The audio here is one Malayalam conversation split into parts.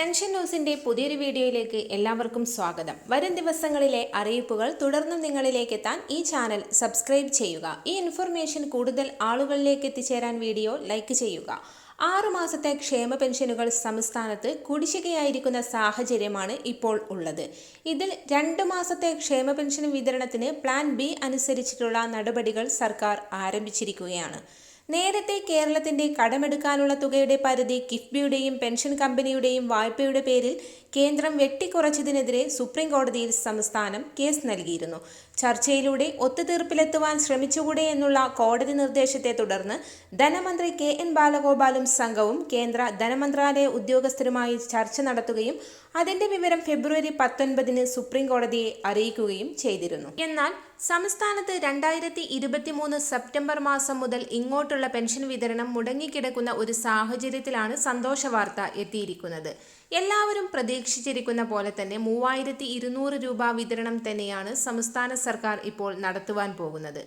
പെൻഷൻ ന്യൂസിന്റെ പുതിയൊരു വീഡിയോയിലേക്ക് എല്ലാവർക്കും സ്വാഗതം. വരും ദിവസങ്ങളിലെ അറിയിപ്പുകൾ തുടർന്നും നിങ്ങളിലേക്ക് എത്താൻ ഈ ചാനൽ സബ്സ്ക്രൈബ് ചെയ്യുക. ഈ ഇൻഫർമേഷൻ കൂടുതൽ ആളുകളിലേക്ക് എത്തിച്ചേരാൻ വീഡിയോ ലൈക്ക് ചെയ്യുക. ആറു മാസത്തെ ക്ഷേമ പെൻഷനുകൾ സംസ്ഥാനത്ത് കുടിശ്ശികയായിരിക്കുന്ന സാഹചര്യമാണ് ഇപ്പോൾ ഉള്ളത്. ഇതിൽ രണ്ട് മാസത്തെ ക്ഷേമ പെൻഷൻ വിതരണത്തിന് പ്ലാൻ ബി അനുസരിച്ചിട്ടുള്ള നടപടികൾ സർക്കാർ ആരംഭിച്ചിരിക്കുകയാണ്. നേരത്തെ കേരളത്തിന്റെ കടമെടുക്കാനുള്ള തുകയുടെ പരിധി കിഫ്ബിയുടെയും പെൻഷൻ കമ്പനിയുടെയും വായ്പയുടെ പേരിൽ കേന്ദ്രം വെട്ടിക്കുറച്ചതിനെതിരെ സുപ്രീം കോടതിയിൽ സംസ്ഥാനം കേസ് നൽകിയിരുന്നു. ചർച്ചയിലൂടെ ഒത്തുതീർപ്പിലെത്തുവാൻ ശ്രമിച്ചുകൂടെ എന്നുള്ള കോടതി നിർദ്ദേശത്തെ തുടർന്ന് ധനമന്ത്രി കെ എൻ ബാലഗോപാലും സംഘവും കേന്ദ്ര ധനമന്ത്രാലയ ഉദ്യോഗസ്ഥരുമായി ചർച്ച നടത്തുകയും അതിന്റെ വിവരം ഫെബ്രുവരി പത്തൊൻപതിന് സുപ്രീം കോടതിയെ അറിയിക്കുകയും ചെയ്തിരുന്നു. എന്നാൽ സംസ്ഥാനത്ത് രണ്ടായിരത്തി ഇരുപത്തിമൂന്ന് സെപ്റ്റംബർ മാസം മുതൽ ഇങ്ങോട്ടുള്ള പെൻഷൻ വിതരണം മുടങ്ങിക്കിടക്കുന്ന ഒരു സാഹചര്യത്തിലാണ് സന്തോഷ വാർത്ത എത്തിയിരിക്കുന്നത്. എല്ലാവരും പ്രതീക്ഷിച്ചിരിക്കുന്ന പോലെ തന്നെ മൂവായിരത്തി ഇരുന്നൂറ് രൂപ വിതരണം തന്നെയാണ് സംസ്ഥാന സർക്കാർ ഇപ്പോൾ നടത്തുവാൻ പോകുന്നത്.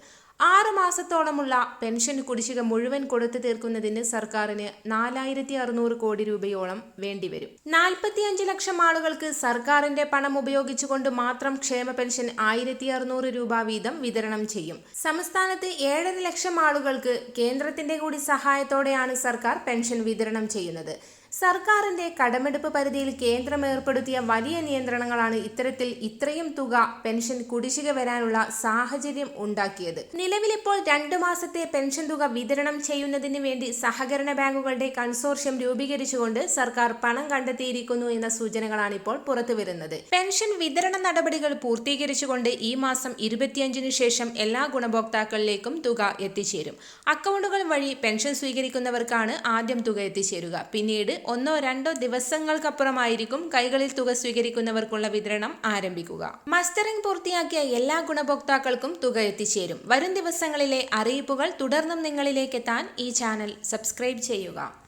ആറ് മാസത്തോളമുള്ള പെൻഷൻ കുടിശ്ശിക മുഴുവൻ കൊടുത്തു തീർക്കുന്നതിന് സർക്കാരിന് നാലായിരത്തി അറുന്നൂറ് കോടി രൂപയോളം വേണ്ടിവരും. നാൽപ്പത്തിയഞ്ച് ലക്ഷം ആളുകൾക്ക് സർക്കാരിന്റെ പണം ഉപയോഗിച്ചുകൊണ്ട് മാത്രം ക്ഷേമ പെൻഷൻ ആയിരത്തി അറുന്നൂറ് രൂപ വീതം വിതരണം ചെയ്യും. സംസ്ഥാനത്ത് ഏഴര ലക്ഷം ആളുകൾക്ക് കേന്ദ്രത്തിന്റെ കൂടി സഹായത്തോടെയാണ് സർക്കാർ പെൻഷൻ വിതരണം ചെയ്യുന്നത്. സർക്കാരിന്റെ കടമെടുപ്പ് പരിധിയിൽ കേന്ദ്രം ഏർപ്പെടുത്തിയ വലിയ നിയന്ത്രണങ്ങളാണ് ഇത്തരത്തിൽ ഇത്രയും തുക പെൻഷൻ കുടിശ്ശിക വരാനുള്ള സാഹചര്യം ഉണ്ടാക്കിയത്. നിലവിലിപ്പോൾ രണ്ടു മാസത്തെ പെൻഷൻ തുക വിതരണം ചെയ്യുന്നതിന് വേണ്ടി സഹകരണ ബാങ്കുകളുടെ കൺസോർഷ്യം രൂപീകരിച്ചുകൊണ്ട് സർക്കാർ പണം കണ്ടെത്തിയിരിക്കുന്നു എന്ന സൂചനകളാണ് ഇപ്പോൾ പുറത്തുവരുന്നത്. പെൻഷൻ വിതരണ നടപടികൾ പൂർത്തീകരിച്ചുകൊണ്ട് ഈ മാസം ഇരുപത്തിയഞ്ചിനു ശേഷം എല്ലാ ഗുണഭോക്താക്കളിലേക്കും തുക എത്തിച്ചേരും. അക്കൗണ്ടുകൾ വഴി പെൻഷൻ സ്വീകരിക്കുന്നവർക്കാണ് ആദ്യം തുക എത്തിച്ചേരുക. പിന്നീട് ഒന്നോ രണ്ടോ ദിവസങ്ങൾക്കപ്പുറമായിരിക്കും കൈകളിൽ തുക സ്വീകരിക്കുന്നവർക്കുള്ള വിതരണം ആരംഭിക്കുക. മസ്റ്ററിംഗ് പൂർത്തിയാക്കിയ എല്ലാ ഗുണഭോക്താക്കൾക്കും തുക എത്തിച്ചേരും. വരും ദിവസങ്ങളിലെ അറിയിപ്പുകൾ തുടർന്നും നിങ്ങളിലേക്ക് എത്താൻ ഈ ചാനൽ സബ്സ്ക്രൈബ് ചെയ്യുക.